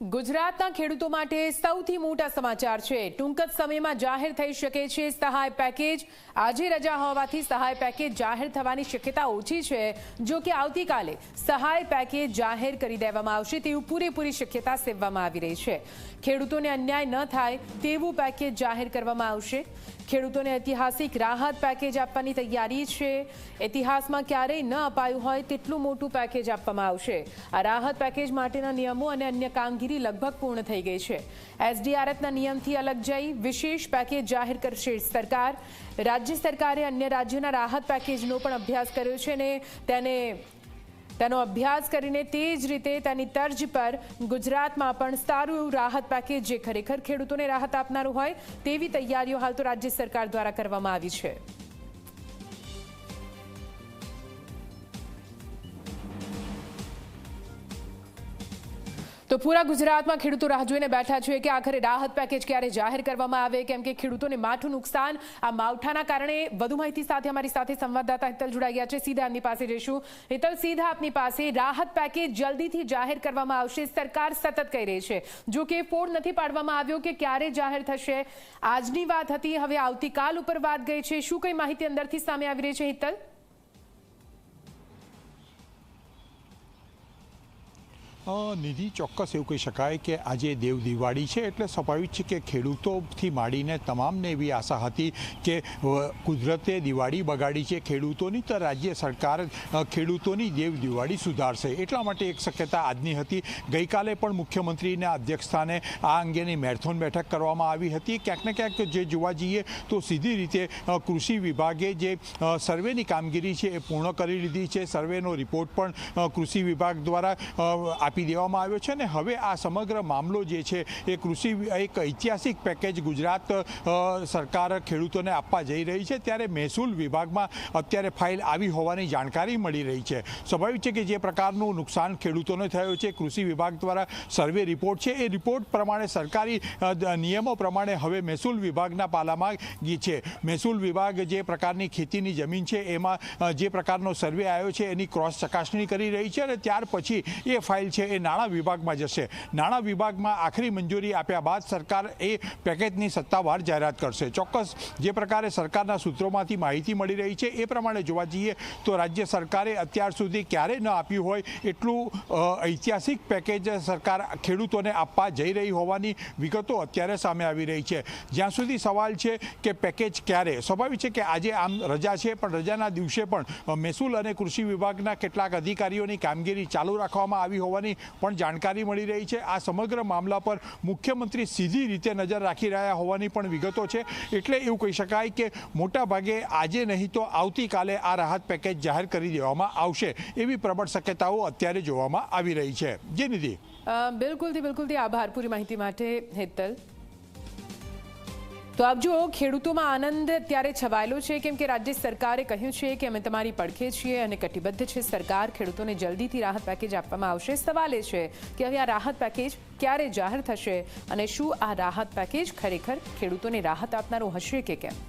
ગુજરાતના ખેડૂતો માટે સૌથી મોટા સમાચાર છે. ટૂંક જ સમયમાં જાહેર થઈ શકે છે સહાય પેકેજ. આજે રજા હોવાથી સહાય પેકેજ જાહેર થવાની શક્યતા ઓછી છે. જો કે આવતીકાલે સહાય પેકેજ જાહેર કરી દેવામાં આવશે તેવું પૂરેપૂરી શક્યતા સેવવામાં આવી રહી છે. ખેડૂતોને અન્યાય ન થાય તેવું પેકેજ જાહેર કરવામાં આવશે. ખેડૂતોને ઐતિહાસિક રાહત પેકેજ આપવાની તૈયારી છે. ઇતિહાસમાં ક્યારેય ન અપાયું હોય તેટલું મોટું પેકેજ આપવામાં આવશે. આ રાહત પેકેજ માટેના નિયમો અને અન્ય કામગીરી લગભગ પૂર્ણ થઈ ગઈ છે. એસડીઆરએફના નિયમથી અલગ જઈ વિશેષ પેકેજ જાહેર કરશે સરકાર. રાજ્ય સરકારે અન્ય રાજ્યોના રાહત પેકેજનો પણ અભ્યાસ કર્યો છે અને તેને તેનો અભ્યાસ કરીને તે જ રીતે તેની તર્જ પર ગુજરાતમાં પણ સારું એવું રાહત પેકેજ જે ખરેખર ખેડૂતોને રાહત આપનારું હોય તેવી તૈયારીઓ હાલ તો રાજ્ય સરકાર દ્વારા કરવામાં આવી છે. તો પૂરા ગુજરાતમાં ખેડૂતો રાહ જોઈને બેઠા છે કે આખરે રાહત પેકેજ ક્યારે જાહેર કરવામાં આવે, કેમ કે ખેડૂતોને માઠું નુકસાન. આ માવઠાના કારણે વધુ માહિતી સાથે અમારી સાથે સંવાદદાતા હિતલ જોડાઈ ગયા છે. સીધા એમની પાસે જઈશું. હિતલ, સીધા આપની પાસે. રાહત પેકેજ જલ્દીથી જાહેર કરવામાં આવશે. સરકાર સતત કહી રહી છે. જો કે ફોડ નથી પાડવામાં આવ્યો કે ક્યારે જાહેર થશે. આજની વાત હતી, હવે આવતીકાલ ઉપર વાત ગઈ છે. શું કઈ માહિતી અંદરથી સામે આવી રહી છે, હિતલ? નિધિ ચોક્કસ એવું કહી શકાય કે આજે દેવ દિવાળી છે એટલે સ્વાભાવિક છે કે ખેડૂતોથી માંડીને તમામને એવી આશા હતી કે કુદરતે દિવાળી બગાડી છે. ખેડૂતોની તો રાજ્ય સરકાર ખેડૂતોની દેવ દિવાળી સુધારશે. એટલા માટે એક શક્યતા આજની હતી. ગઈકાલે પણ મુખ્યમંત્રીના અધ્યક્ષસ્થાને આ અંગેની મેરેથોન બેઠક કરવામાં આવી હતી. ક્યાંક ને ક્યાંક જે જોવા જઈએ તો સીધી રીતે કૃષિ વિભાગે જે સર્વેની કામગીરી છે એ પૂર્ણ કરી લીધી છે. સર્વેનો રિપોર્ટ પણ કૃષિ વિભાગ દ્વારા આપી દેવામાં આવ્યો છે અને હવે આ સમગ્ર મામલો જે છે એ કૃષિ એક ઐતિહાસિક પેકેજ ગુજરાત સરકાર ખેડૂતોને આપવા જઈ રહી છે. ત્યારે મહેસૂલ વિભાગમાં અત્યારે ફાઇલ આવી હોવાની જાણકારી મળી રહી છે. સ્વાભાવિક છે કે જે પ્રકારનું નુકસાન ખેડૂતોને થયું છે, કૃષિ વિભાગ દ્વારા સર્વે રિપોર્ટ છે. એ રિપોર્ટ પ્રમાણે સરકારી નિયમો પ્રમાણે હવે મહેસૂલ વિભાગના પાલામાં ગઈ છે. મહેસૂલ વિભાગ જે પ્રકારની ખેતીની જમીન છે, એમાં જે પ્રકારનો સર્વે આવ્યો છે, એની ક્રોસ ચકાસણી કરી રહી છે અને ત્યાર પછી એ ફાઇલ છે એ નાણાં વિભાગમાં જશે. નાણાં વિભાગમાં આખરી મંજૂરી આપ્યા બાદ સરકાર એ પેકેજની સત્તાવાર જાહેરાત કરશે. ચોક્કસ જે પ્રકારે સરકારના સૂત્રોમાંથી માહિતી મળી રહી છે એ પ્રમાણે જોવા જઈએ તો રાજ્ય સરકારે અત્યાર સુધી ક્યારેય ન આપ્યું હોય એટલું ઐતિહાસિક પેકેજ સરકાર ખેડૂતોને આપવા જઈ રહી હોવાની વિગતો અત્યારે સામે આવી રહી છે. જ્યાં સુધી સવાલ છે કે પેકેજ ક્યારે, સ્વાભાવિક છે કે આજે આમ રજા છે, પણ રજાના દિવસે પણ મહેસૂલ અને કૃષિ વિભાગના કેટલાક અધિકારીઓની કામગીરી ચાલુ રાખવામાં આવી હોવાની પણ જાણકારી મળી રહી છે. આ સમગ્ર મામલા પર મુખ્યમંત્રી સીધી રીતે નજર રાખી રહ્યા હોવાની પણ વિગતો છે. એટલે એવું કહી શકાય કે મોટાભાગે આજે નહીં તો આવતીકાલે આ રાહત પેકેજ જાહેર કરી દેવામાં આવશે એવી પ્રબળ શક્યતાઓ અત્યારે જોવામાં આવી રહી છે. જે નિધિ. બિલકુલથી બિલકુલથી આભાર પૂરી માહિતી માટે હેતલ. તો આપ જુઓ, ખેડૂતોમાં આનંદ ત્યારે છવાયેલો છે. કેમ કે રાજ્ય સરકારે કહ્યું છે કે અમે તમારી પડખે છીએ અને કટિબદ્ધ છે સરકાર. ખેડૂતોને જલ્દીથી રાહત પેકેજ આપવામાં આવશે. સવાલ એ છે કે હવે આ રાહત પેકેજ ક્યારે જાહેર થશે અને શું આ રાહત પેકેજ ખરેખર ખેડૂતોને રાહત આપનારું હશે કે કેમ?